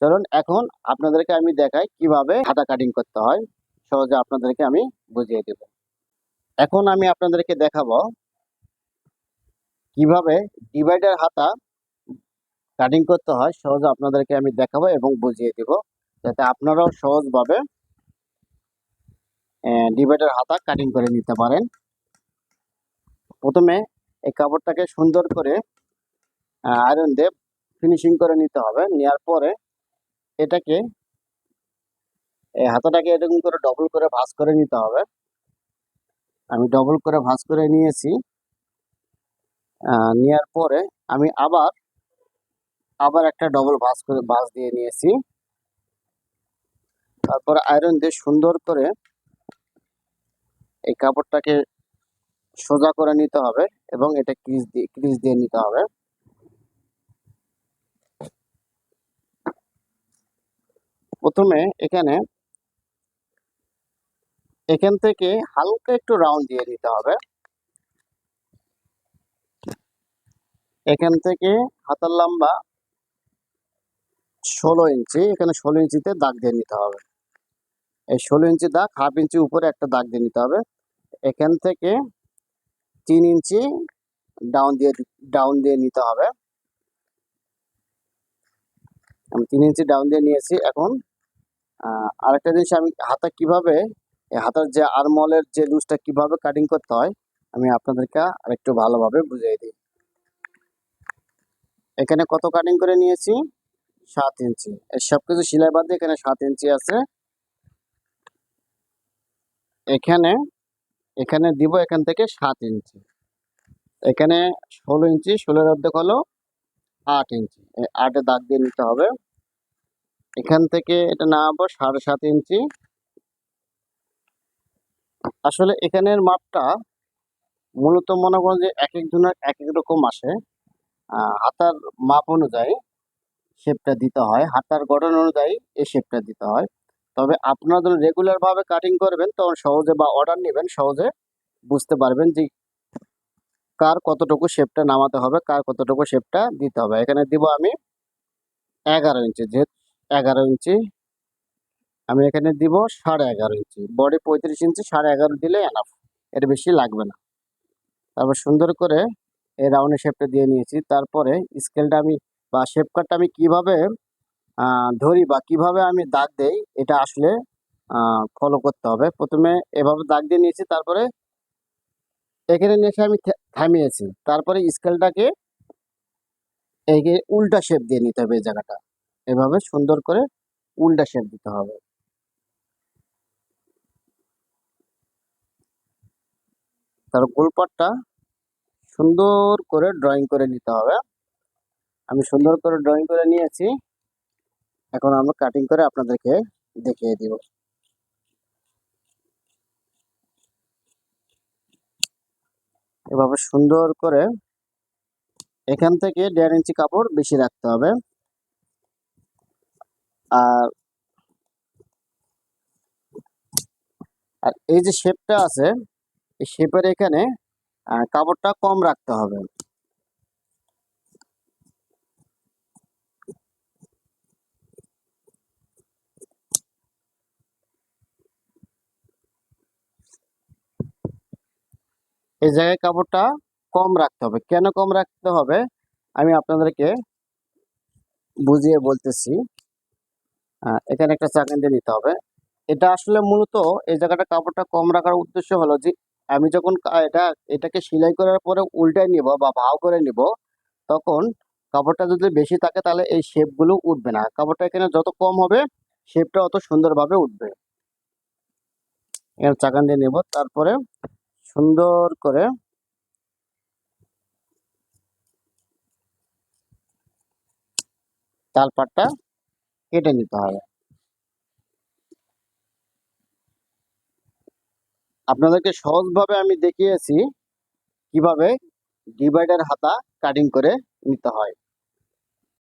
চলুন, এখন আপনাদেরকে আমি দেখাই কীভাবে হাতা কাটিং করতে হয়। সহজে আপনাদেরকে আমি বুঝিয়ে দেব। এখন আমি আপনাদেরকে দেখাবো কীভাবে ডিভাইডার হাতা কাটিং করতে হয়। সহজে আপনাদেরকে আমি দেখাবো এবং বুঝিয়ে দেব, যাতে আপনারাও সহজভাবে ডিভাইডার হাতা কাটিং করে নিতে পারেন। প্রথমে এই কাপড়টাকে সুন্দর করে আয়রন দিয়ে ফিনিশিং করে নিতে হবে। নেওয়ার পরে এটাকে, এই হাতাটাকে এরকম করে ডবল করে ভাঁজ করে নিতে হবে। আমি ডবল করে ভাঁজ করে নিয়েছি। নেওয়ার পরে আমি আবার আবার একটা ডবল ভাঁজ করে, ভাঁজ দিয়ে নিয়েছি। তারপর আয়রন দিয়ে সুন্দর করে এই কাপড়টাকে সোজা করে নিতে হবে এবং এটা ক্রিজ দিয়ে ক্রিজ দিয়ে নিতে হবে। প্রথমে এখানে এখান থেকে হালকা একটু রাউন্ড দিয়ে নিতে হবে। এখান থেকে হাতার লম্বা ষোলো ইঞ্চি, এখানে ষোলো ইঞ্চিতে দাগ দিয়ে নিতে হবে। এই ষোলো ইঞ্চি দাগ হাফ ইঞ্চি উপরে একটা দাগ দিয়ে নিতে হবে। এখান থেকে তিন ইঞ্চি ডাউন দিয়ে ডাউন দিয়ে নিতে হবে। আমি তিন ইঞ্চি ডাউন দিয়ে নিয়েছি, এখন আরেকটা জিনিস আমি হাতা কীভাবে হাতার যে আরমলের যে লুজটা কীভাবে কাটিং করতে হয়, আমি আপনাদেরকে আরেকটু ভালোভাবে বুঝিয়ে দিই। এখানে কত কাটিং করে নিয়েছি? সাত ইঞ্চি। সব কিছু সেলাই বাদ দিয়ে এখানে সাত ইঞ্চি আছে। এখানে এখানে দিব এখান থেকে সাত ইঞ্চি। এখানে ষোলো ইঞ্চি, ষোলোর অর্ধেক হলো আট ইঞ্চি। আটে দাগ দিয়ে নিতে হবে। এখান থেকে এটা নামাবো সাড়ে সাত ইঞ্চি। আসলে এখানের মাপটা মূলত মনে করেন যে এক একজনের এক এক রকম আসে। হাতার মাপ অনুযায়ী শেপটা দিতে হয়, হাতার গঠন অনুযায়ী এই শেপটা দিতে হয়। তবে আপনারা যখন রেগুলার ভাবে কাটিং করবেন, তখন সহজে বা অর্ডার নেবেন, সহজে বুঝতে পারবেন যে কার কতটুকু শেপটা নামাতে হবে, কার কতটুকু শেপটা দিতে হবে। এখানে দিব আমি এগারো ইঞ্চি, যেহেতু এগারো ইঞ্চি। আমি এখানে দিব সাড়ে এগারো ইঞ্চি। বডি পঁয়ত্রিশ ইঞ্চি, সাড়ে এগারো দিলে এনাফ এর বেশি লাগবে না। তারপর সুন্দর করে এই রাউন্ডের শেপটা দিয়ে নিয়েছি। তারপরে স্কেলটা আমি বা শেপ কাটটা আমি কীভাবে ধরি বা কীভাবে আমি দাগ দেই, এটা আসলে ফলো করতে হবে। প্রথমে এভাবে দাগ দিয়ে নিয়েছি, তারপরে এখানে নিয়ে আমি থামিয়েছি। তারপরে স্কেলটাকে এই উল্টা শেপ দিয়ে নিতে হবে এই জায়গাটা। এভাবে সুন্দর করে উল্টা শেপ দিতে হবে। তার গোলপাটটা সুন্দর করে ড্রয়িং করে নিতে হবে। আমি সুন্দর করে ড্রয়িং করে নিয়েছি। এখন আমরা কাটিং করে আপনাদেরকে দেখিয়ে দিব। এভাবে সুন্দর করে এখান থেকে দেড় ইঞ্চি কাপড় বেশি রাখতে হবে। আর আর এই যে শেপটা আছে, এই শেপের এখানে কাপড়টা কম রাখতে হবে। এই জায়গায় কাপড়টা কম রাখতে হবে। কেন কম রাখতে হবে? আমি আপনাদেরকে বুঝিয়ে বলতেছি। এখানে একটা চাকনি দিয়ে নিতে হবে। এটা আসলে মূলত এই জায়গাটা কাপড়টা কম রাখার উদ্দেশ্য হলো যে, আমি যখন এটা, এটাকে সেলাই করার পরে উল্টায় নিব বা ভাও করে নিব, তখন কাপড়টা যদি বেশি থাকে তাহলে এই শেপগুলো উঠবে না। কাপড়টা এখানে যত কম হবে, শেপটা অত সুন্দরভাবে উঠবে। এখানে চাকান দিয়ে নেব, তারপরে সুন্দর করে তালপাটটা কেটে নিতে হবে। আপনাদেরকে সহজভাবে আমি দেখিয়েছি কীভাবে ডিভাইডার হাতা কাটিং করে নিতে হয়।